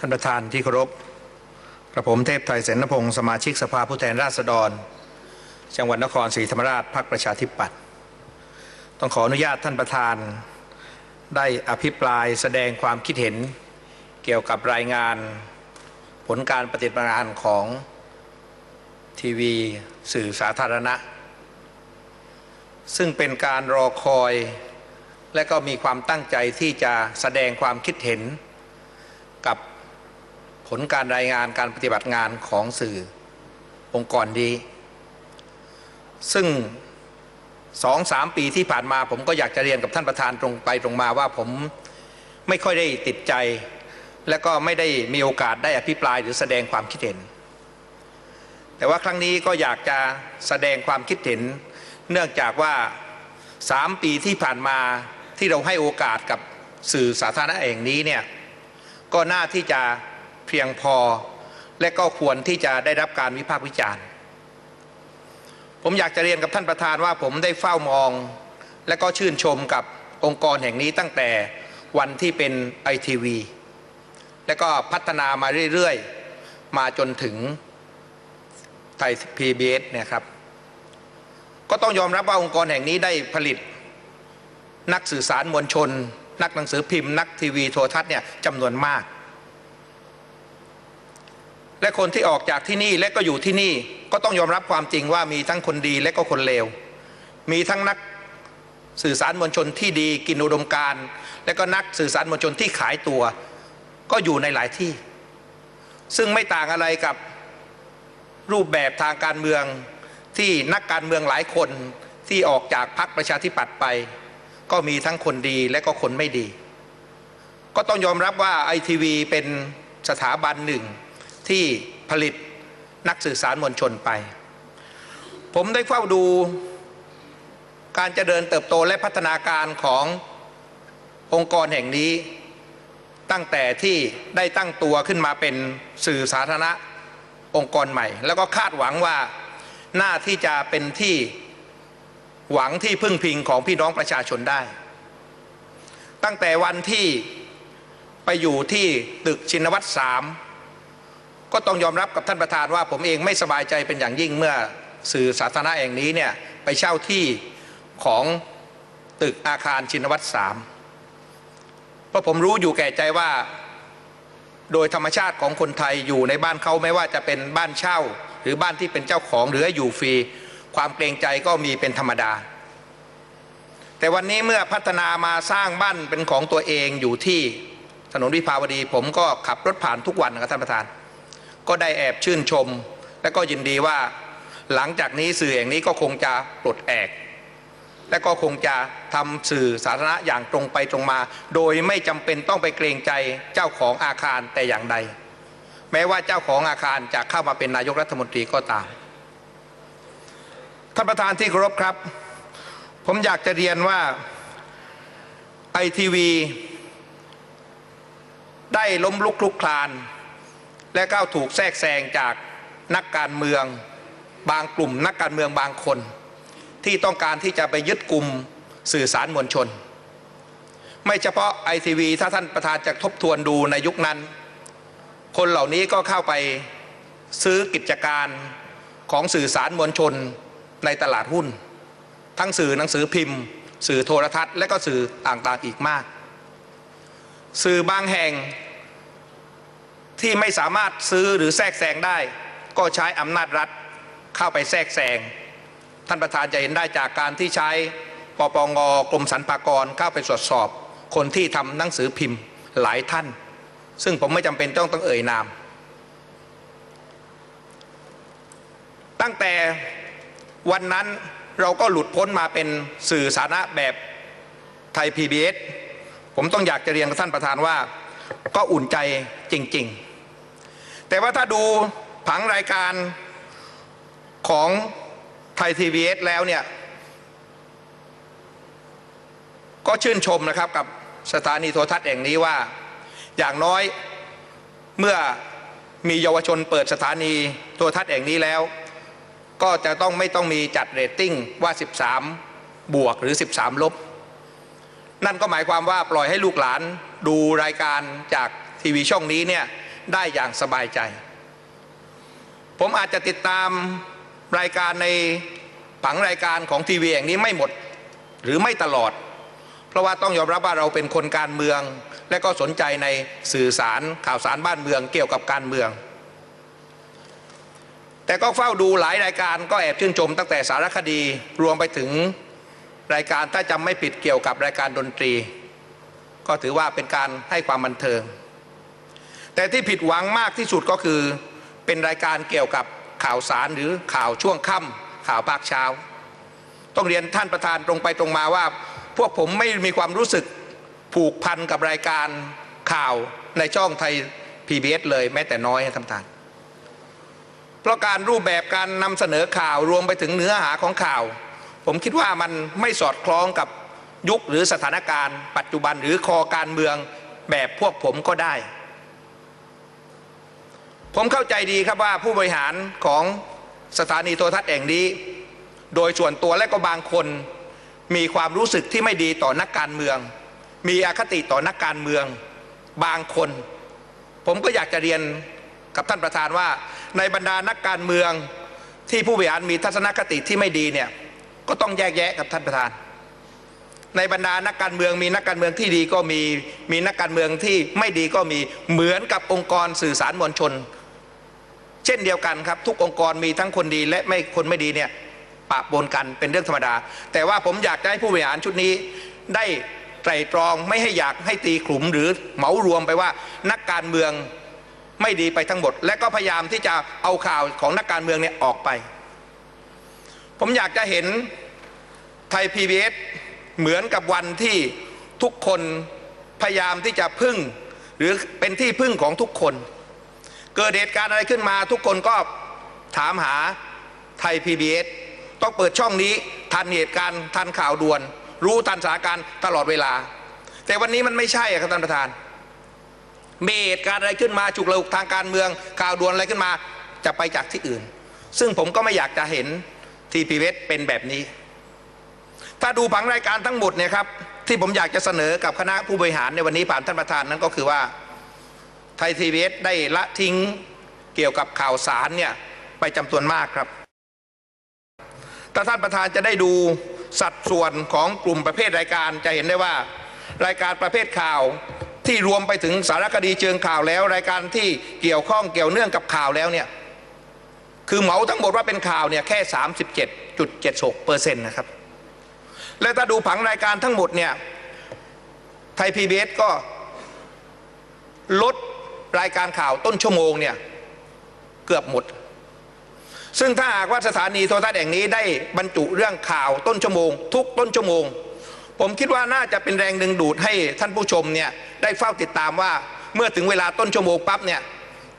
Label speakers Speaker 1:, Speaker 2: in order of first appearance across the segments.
Speaker 1: ท่านประธานที่เคารพกระผมเทพไทยเสนพงศ์สมาชิกสภาผู้แทนราษฎร จังหวัดนครศรีธรรมราชพรรคประชาธิปัตย์ต้องขออนุญาตท่านประธาน ได้อภิปรายแสดงความคิดเห็นเกี่ยวกับรายงาน ผลการปฏิบัติงานของทีวีสื่อสาธารณะ ซึ่งเป็นการรอคอย และก็มีความตั้งใจที่จะแสดงความคิดเห็นกับ ผลการรายงานการปฏิบัติงานของสื่อองค์กรนี้ซึ่งสองสามปีที่ผ่านมาผมก็อยากจะเรียนกับท่านประธานตรงไปตรงมาว่าผมไม่ค่อยได้ติดใจ และก็ไม่ได้มีโอกาสได้อภิปรายหรือแสดงความคิดเห็น แต่ว่าครั้งนี้ก็อยากจะแสดงความคิดเห็น เนื่องจากว่าสามปีที่ผ่านมาที่เราให้โอกาสกับสื่อสาธารณะเองนี้เนี่ยก็น่าที่จะ เพียงพอ และก็ควรที่จะได้รับการวิพากษ์วิจารณ์ ผมอยากจะเรียนกับท่านประธานว่าผมได้เฝ้ามอง และก็ชื่นชมกับองค์กรแห่งนี้ตั้งแต่วันที่เป็นไอทีวีและก็พัฒนามาเรื่อยๆ มาจนถึงไทยพีบีเอสเนี่ยครับ ก็ต้องยอมรับว่าองค์กรแห่งนี้ได้ผลิต นักสื่อสารมวลชน นักหนังสือพิมพ์ นักทีวีโทรทัศน์เนี่ยจำนวนมาก และคนที่ออกจากที่นี่และก็อยู่ที่นี่ก็ต้องยอมรับความจริงว่ามีทั้งคนดีและก็คนเลว มีทั้งนักสื่อสารมวลชนที่ดีกินอุดมการและก็นักสื่อสารมวลชนที่ขายตัว ก็อยู่ในหลายที่ ซึ่งไม่ต่างอะไรกับรูปแบบทางการเมืองที่นักการเมืองหลายคนที่ออกจากพรรคประชาธิปัตย์ไป ก็มีทั้งคนดีและก็คนไม่ดี ก็ต้องยอมรับว่าไอทีวีเป็นสถาบันหนึ่ง ที่ผลิตนักสื่อสารมวลชนไป ผมได้เฝ้าดูการเจริญเติบโตและพัฒนาการขององค์กรแห่งนี้ ตั้งแต่ที่ได้ตั้งตัวขึ้นมาเป็นสื่อสาธารณะองค์กรใหม่ แล้วก็คาดหวังว่าหน้าที่จะเป็นที่หวังที่พึ่งพิงของพี่น้องประชาชนได้ ตั้งแต่วันที่ไปอยู่ที่ตึกชินวัตรสาม ก็ต้องยอมรับกับท่านประธานว่าผมเองไม่สบายใจเป็นอย่างยิ่งเมื่อสื่อสาธารณะแห่งนี้เนี่ยไปเช่าที่ของตึกอาคารชินวัตรสามเพราะผมรู้อยู่แก่ใจว่าโดยธรรมชาติของคนไทยอยู่ในบ้านเขาไม่ว่าจะเป็นบ้านเช่า หรือบ้านที่เป็นเจ้าของหรืออยู่ฟรี ความเกรงใจก็มีเป็นธรรมดา แต่วันนี้เมื่อพัฒนามาสร้างบ้านเป็นของตัวเองอยู่ที่ถนนวิภาวดี ผมก็ขับรถผ่านทุกวันครับท่านประธาน ก็ได้แอบชื่นชม และก็ยินดีว่าหลังจากนี้สื่ออย่งนี้ก็คงจะปลดแอก และก็คงจะทำสื่อสาธารณะอย่างตรงไปตรงมา โดยไม่จำเป็นต้องไปเกรงใจเจ้าของอาคารแต่อย่างใด แม้ว่าเจ้าของอาคารจะเข้ามาเป็นนายกรัฐมนตรีก็ตามท่านประธานที่เคารพครับ ผมอยากจะเรียนว่าไอทีวีได้ล้มลุกคลุกคลาน และก็ถูกแทรกแซงจากนักการเมืองบางกลุ่ม นักการเมืองบางคน ที่ต้องการที่จะไปยึดกลุ่มสื่อสารมวลชน ไม่เฉพาะไอทีวีถ้าท่านประธานจะทบทวนดูในยุคนั้น คนเหล่านี้ก็เข้าไปซื้อกิจการของสื่อสารมวลชนในตลาดหุ้น ทั้งสื่อหนังสือพิมพ์ สื่อโทรทัศน์ และก็สื่อต่างๆอีกมาก สื่อบางแห่ง ที่ไม่สามารถซื้อหรือแทรกแซงได้ ก็ใช้อำนาจรัฐเข้าไปแทรกแซงท่านประธานจะเห็นได้จากการที่ใช้ปปงกรมสรรพากรเข้าไปตรวจสอบ คนที่ทำหนังสือพิมพ์หลายท่าน ซึ่งผมไม่จำเป็นต้องต้องเอ่ยนาม ตั้งแต่วันนั้นเราก็หลุดพ้นมาเป็นสื่อสาธารณะแบบไทย PBS ผมต้องอยากจะเรียนกับท่านประธานว่า ก็อุ่นใจจริง ๆ แต่ว่าถ้าดูผังรายการของไทยทีวีเอสแล้วเนี่ย ก็ชื่นชมนะครับกับสถานีโทรทัศน์แห่งนี้ว่า อย่างน้อยเมื่อมีเยาวชนเปิดสถานีโทรทัศน์แห่งนี้แล้ว ก็จะต้องไม่ต้องมีจัดเรตติ้งว่า 13 บวกหรือ 13 ลบ นั่นก็หมายความว่าปล่อยให้ลูกหลานดูรายการจากทีวีช่องนี้เนี่ย ได้อย่างสบายใจ ผมอาจจะติดตามรายการในผังรายการของทีวีอย่างนี้ไม่หมดหรือไม่ตลอด เพราะว่าต้องยอมรับว่าเราเป็นคนการเมือง และก็สนใจในสื่อสารข่าวสารบ้านเมืองเกี่ยวกับการเมือง แต่ก็เฝ้าดูหลายรายการก็แอบชื่นชมตั้งแต่สารคดีรวมไปถึงรายการถ้าจำไม่ผิดเกี่ยวกับรายการดนตรี ก็ถือว่าเป็นการให้ความบันเทิง แต่ที่ผิดหวังมากที่สุดก็คือเป็นรายการเกี่ยวกับข่าวสารหรือข่าวช่วงค่ำข่าวภาคเช้า ต้องเรียนท่านประธานตรงไปตรงมาว่า พวกผมไม่มีความรู้สึกผูกพันกับรายการข่าวในช่องไทย PBS เลยแม้แต่น้อยท่านประธาน เพราะการรูปแบบการนำเสนอข่าวรวมไปถึงเนื้อหาของข่าว ผมคิดว่ามันไม่สอดคล้องกับยุคหรือสถานการณ์ ปัจจุบันหรือคอการเมืองแบบพวกผมก็ได้ ผมเข้าใจดีครับว่าผู้บริหารของสถานีโทรทัศน์แห่งนี้ โดยส่วนตัวและก็บางคน มีความรู้สึกที่ไม่ดีต่อนักการเมือง มีอคติต่อนักการเมือง บางคน ผมก็อยากจะเรียนกับท่านประธานว่า ในบรรดานักการเมืองที่ผู้บริหารมีทัศนคติที่ไม่ดีเนี่ยก็ต้องแยกแยะกับท่านประธาน ในบรรดานักการเมืองมีนักการเมืองที่ดีก็มีมีนักการเมืองที่ไม่ดีก็มีเหมือนกับองค์กรสื่อสารมวลชน เช่นเดียวกันครับ ทุกองค์กรมีทั้งคนดีและไม่คนไม่ดีเนี่ยปะปนกันเป็นเรื่องธรรมดา แต่ว่าผมอยากจะให้ผู้บริหารชุดนี้ได้ไตรตรองไม่ให้อยากให้ตีขลุ่มหรือเหมารวมไปว่านักการเมืองไม่ดีไปทั้งหมด และก็พยายามที่จะเอาข่าวของนักการเมืองเนี่ยออกไป ผมอยากจะเห็นไทย PBS เหมือนกับวันที่ทุกคนพยายามที่จะพึ่ง หรือเป็นที่พึ่งของทุกคน เกิดเหตุการณ์อะไรขึ้นมา ทุกคนก็ถามหาไทย PBS ต้องเปิดช่องนี้ทันเหตุการณ์ทันข่าวด่วน รู้ทันสถานการณ์ตลอดเวลา แต่วันนี้มันไม่ใช่ครับท่านประธานมีเหตุการณ์อะไรขึ้นมาฉุกละหุกทางการเมืองข่าวด่วนอะไรขึ้นมา จะไปจากที่อื่น ซึ่งผมก็ไม่อยากจะเห็นทีพีเวสเป็นแบบนี้ ถ้าดูผังรายการทั้งหมดเนี่ยครับที่ผมอยากจะเสนอกับคณะผู้บริหารในวันนี้ผ่านท่านประธานนั้นก็คือว่า ไทยทีวีได้ละทิ้งเกี่ยวกับข่าวสารเนี่ยไปจำนวนมากครับถ้าท่านประธานจะได้ดูสัดส่วนของกลุ่มประเภทรายการจะเห็นได้ว่า รายการประเภทข่าวที่รวมไปถึงสารคดีเชิงข่าวแล้ว รายการที่เกี่ยวข้องเกี่ยวเนื่องกับข่าวแล้วเนี่ยคือเหมาทั้งหมดว่าเป็นข่าวเนี่ยแค่ 37.76เปอร์เซ็นต์นะครับ และถ้าดูผังรายการทั้งหมดเนี่ยไทยพีบีก็ลด รายการข่าวต้นชั่วโมงเนี่ยเกือบหมด ซึ่งถ้าหากว่าสถานีโทรทัศน์แห่งนี้ได้บรรจุเรื่องข่าวต้นชั่วโมง ทุกต้นชั่วโมง ผมคิดว่าน่าจะเป็นแรงดึงดูดให้ท่านผู้ชมเนี่ยได้เฝ้าติดตามว่าเมื่อถึงเวลาต้นชั่วโมงปั๊บเนี่ย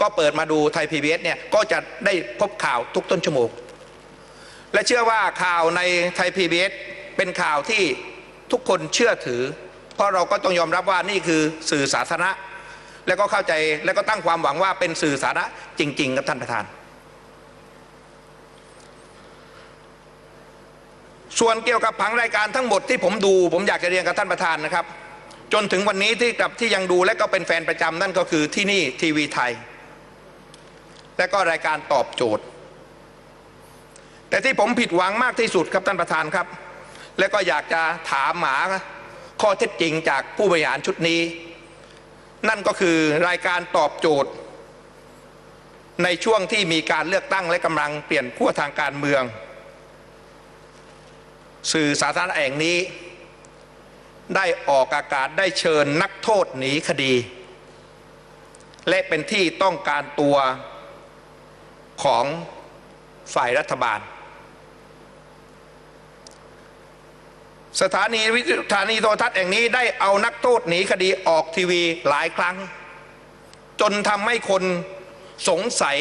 Speaker 1: ก็เปิดมาดูไทยพีบีเนี่ยก็จะได้พบข่าวทุกต้นชั่วโมง และเชื่อว่าข่าวในไทยพีบีเป็นข่าวที่ทุกคนเชื่อถือ เพราะเราก็ต้องยอมรับว่านี่คือสื่อสาธารณะ แล้วก็เข้าใจแล้วก็ตั้งความหวังว่าเป็นสื่อสาระจริง ๆ ครับท่านประธาน ส่วนเกี่ยวกับผังรายการทั้งหมดที่ผมดู ผมอยากจะเรียนกับท่านประธานนะครับ จนถึงวันนี้ที่กับที่ยังดูและก็เป็นแฟนประจำนั่นก็คือที่นี่ทีวีไทย และก็รายการตอบโจทย์ แต่ที่ผมผิดหวังมากที่สุดครับท่านประธานครับ และก็อยากจะถามหมาข้อเท็จจริงจากผู้บริหารชุดนี้ นั่นก็คือรายการตอบโจทย์ ในช่วงที่มีการเลือกตั้งและกำลังเปลี่ยนขั้วทางการเมือง สื่อสาธารณะแห่งนี้ ได้ออกอากาศได้เชิญนักโทษหนีคดี และเป็นที่ต้องการตัวของฝ่ายรัฐบาล สถานีวิทยุสถานีโทรทัศน์แห่งนี้ได้เอานักโทษหนีคดีออกทีวีหลายครั้ง จนทำให้คนสงสัย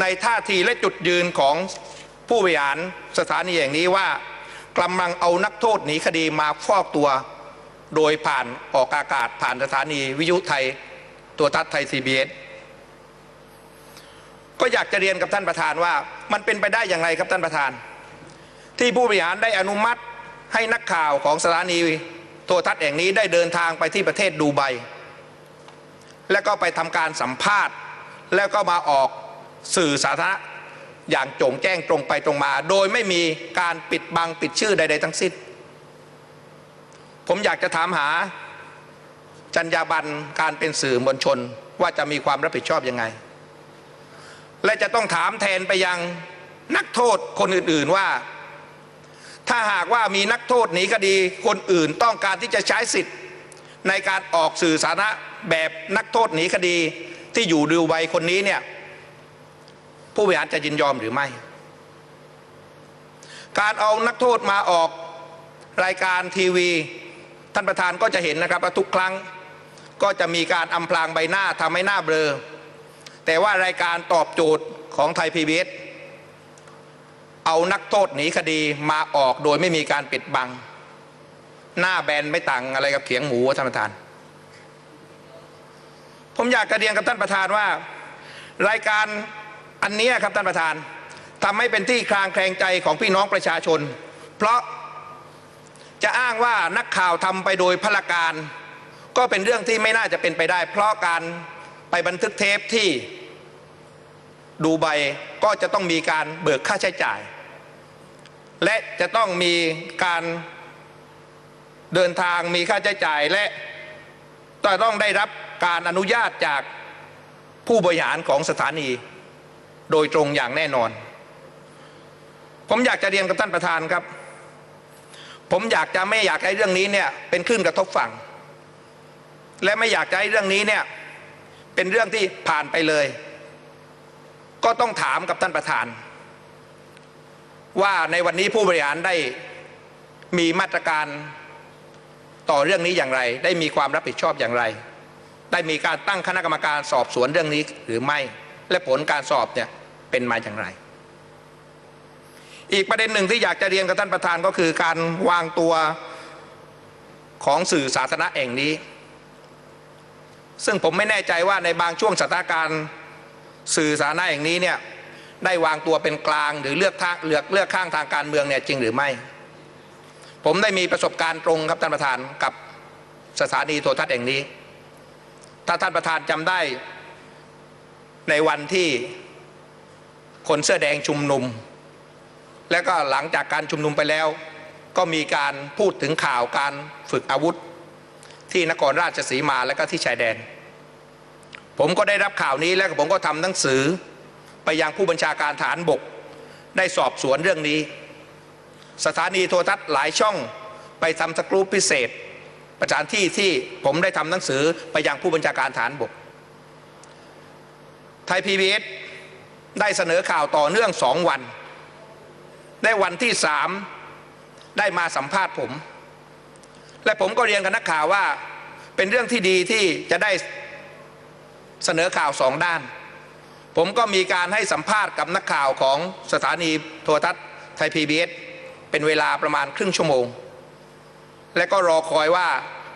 Speaker 1: ในท่าทีและจุดยืนของผู้บริหารสถานีแห่งนี้ว่ากำลังเอานักโทษหนีคดีมาฟอกตัว โดยผ่านออกอากาศผ่านสถานีวิทยุไทยตัวทัศน์ไทยซีบีเอสก็อยากจะเรียนกับท่านประธานว่า มันเป็นไปได้อย่างไรครับท่านประธาน ที่ผู้บริหารได้อนุมัติ ให้นักข่าวของสถานีโทรทัศน์แห่งนี้ได้เดินทางไปที่ประเทศดูไบแล้วก็ไปทำการสัมภาษณ์ แล้วก็มาออกสื่อสาธารณะอย่างโจงแจ้งตรงไปตรงมา โดยไม่มีการปิดบังปิดชื่อใด ๆ ทั้งสิ้น ผมอยากจะถามหาจรรยาบรรณการเป็นสื่อมวลชนว่าจะมีความรับผิดชอบยังไง และจะต้องถามแทนไปยังนักโทษคนอื่นๆว่า ถ้าหากว่ามีนักโทษหนีคดีคนอื่นต้องการที่จะใช้สิทธิ์ในการออกสื่อสาธารณะแบบนักโทษหนีคดีที่อยู่ดูไบคนนี้เนี่ยผู้บริหารจะยินยอมหรือไม่ การเอานักโทษมาออกรายการทีวี ท่านประธานก็จะเห็นนะครับว่าทุกครั้งก็จะมีการอำพรางใบหน้าทำให้หน้าเบลอ แต่ว่ารายการตอบโจทย์ของไทยพีบีเอส เอานักโทษหนีคดีมาออกโดยไม่มีการปิดบัง หน้าแบนไม่ต่างอะไรกับเขียงหมูท่านประธาน ผมอยากกระเรียนกับท่านประธานว่า รายการอันนี้ครับท่านประธานทำให้เป็นที่คลางแคลงใจของพี่น้องประชาชน เพราะจะอ้างว่านักข่าวทำไปโดยพลการ ก็เป็นเรื่องที่ไม่น่าจะเป็นไปได้ เพราะการไปบันทึกเทปที่ ดูใบก็จะต้องมีการเบิกค่าใช้จ่าย และจะต้องมีการเดินทางมีค่าใช้จ่ายและต้องได้รับการอนุญาตจากผู้บริหารของสถานี โดยตรงอย่างแน่นอน ผมอยากจะเรียนกับท่านประธานครับ ผมอยากจะไม่อยากให้เรื่องนี้เนี่ยเป็นคลื่นกระทบฝั่ง และไม่อยากจะให้เรื่องนี้เนี่ยเป็นเรื่องที่ผ่านไปเลย ก็ต้องถามกับท่านประธาน ว่าในวันนี้ผู้บริหารได้มีมาตรการต่อเรื่องนี้อย่างไร ได้มีความรับผิดชอบอย่างไร ได้มีการตั้งคณะกรรมการสอบสวนเรื่องนี้หรือไม่ และผลการสอบเนี่ยเป็นมาอย่างไร อีกประเด็นหนึ่งที่อยากจะเรียนกับท่านประธานก็คือการวางตัวของสื่อสาธารณะแห่งนี้ ซึ่งผมไม่แน่ใจว่าในบางช่วงสถานการณ์ สื่อสาธารณะแห่งนี้เนี่ยได้วางตัวเป็นกลางหรือเลือกทางเลือกเลือกข้างทางการเมืองเนี่ยจริงหรือไม่ ผมได้มีประสบการณ์ตรงครับท่านประธานกับสถานีโทรทัศน์แห่งนี้ ถ้าท่านประธานจำได้ในวันที่คนเสื้อแดงชุมนุม และก็หลังจากการชุมนุมไปแล้ว ก็มีการพูดถึงข่าวการฝึกอาวุธ ที่นครราชสีมาและก็ที่ชายแดน ผมก็ได้รับข่าวนี้แล้วผมก็ทำหนังสือ ไปยังผู้บัญชาการฐานบก ได้สอบสวนเรื่องนี้ สถานีโทรทัศน์หลายช่องไปทำสกรูปพิเศษ ประจานที่ที่ผมได้ทำหนังสือไปยังผู้บัญชาการฐานบก ไทยพีบีเอสได้เสนอข่าวต่อเนื่องสองวัน ได้วันที่สามได้มาสัมภาษณ์ผม และผมก็เรียนกับนักข่าวว่าเป็นเรื่องที่ดีที่จะได้ เสนอข่าวสองด้าน ผมก็มีการให้สัมภาษณ์กับนักข่าวของสถานีโทรทัศน์ไทยพีบีเอสเป็นเวลาประมาณครึ่งชั่วโมง และก็รอคอยว่า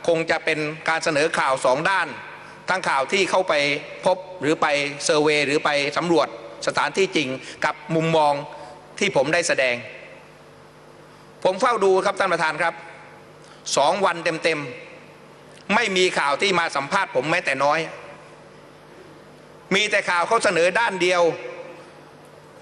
Speaker 1: คงจะเป็นการเสนอข่าวสองด้าน ทั้งข่าวที่เข้าไปพบหรือไปเซอร์เวยหรือไปสำรวจสถานที่จริงกับมุมมองที่ผมได้แสดง ผมเฝ้าดูครับท่านประธานครับสองวันเต็มๆไม่มีข่าวที่มาสัมภาษณ์ผมแม้แต่น้อย มีแต่ข่าวเขาเสนอด้านเดียว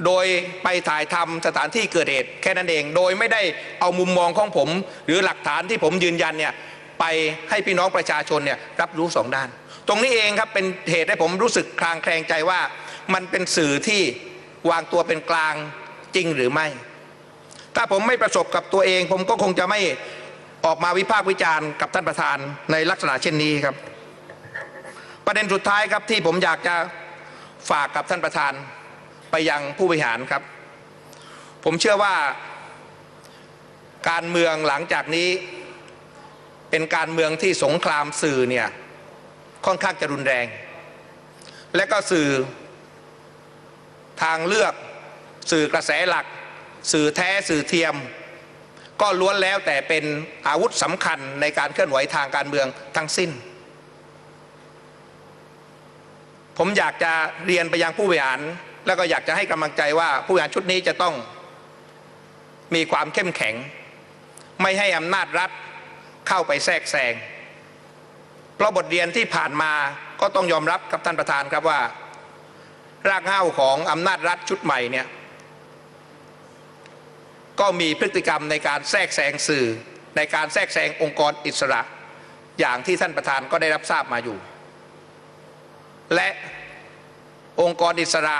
Speaker 1: โดยไปถ่ายทำสถานที่เกิดเหตุแค่นั้นเอง โดยไม่ได้เอามุมมองของผม หรือหลักฐานที่ผมยืนยันเนี่ยไปให้พี่น้องประชาชนเนี่ยรับรู้สองด้าน ตรงนี้เองครับเป็นเหตุให้ผมรู้สึกคลางแคลงใจว่า มันเป็นสื่อที่วางตัวเป็นกลางจริงหรือไม่ ถ้าผมไม่ประสบกับตัวเอง ผมก็คงจะไม่ออกมาวิพากษ์วิจารณ์กับท่านประธานในลักษณะเช่นนี้ครับ ประเด็นสุดท้ายครับที่ผมอยากจะฝากกับท่านประธานไปยังผู้บริหารครับ ผมเชื่อว่าการเมืองหลังจากนี้เป็นการเมืองที่สงครามสื่อเนี่ยค่อนข้างจะรุนแรง และก็สื่อทางเลือกสื่อกระแสหลัก สื่อแท้สื่อเทียม ก็ล้วนแล้วแต่เป็นอาวุธสำคัญในการเคลื่อนไหวทางการเมืองทั้งสิ้น ผมอยากจะเรียนไปยังผู้บริหาร แล้วก็อยากจะให้กำลังใจว่าผู้บริหารชุดนี้จะต้องมีความเข้มแข็ง ไม่ให้อำนาจรัฐเข้าไปแทรกแซงเพราะบทเรียนที่ผ่านมาก็ต้องยอมรับกับท่านประธานครับว่า รากเหง้าของอำนาจรัฐชุดใหม่เนี่ยก็มีพฤติกรรมในการแทรกแซงสื่อในการแทรกแซงองค์กรอิสระ อย่างที่ท่านประธานก็ได้รับทราบมาอยู่ และองค์กรอิสระ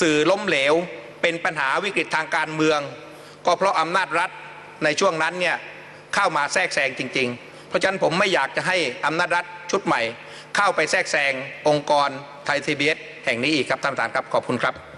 Speaker 1: สื่อล้มเหลว เป็นปัญหาวิกฤตทางการเมือง ก็เพราะอำนาจรัฐในช่วงนั้นเนี่ยเข้ามาแทรกแซงจริง ๆ เพราะฉะนั้นผมไม่อยากจะให้อำนาจรัฐชุดใหม่ เข้าไปแทรกแซงองค์กรไทยทีบีเอสแห่งนี้อีกครับท่านประธานครับขอบคุณครับ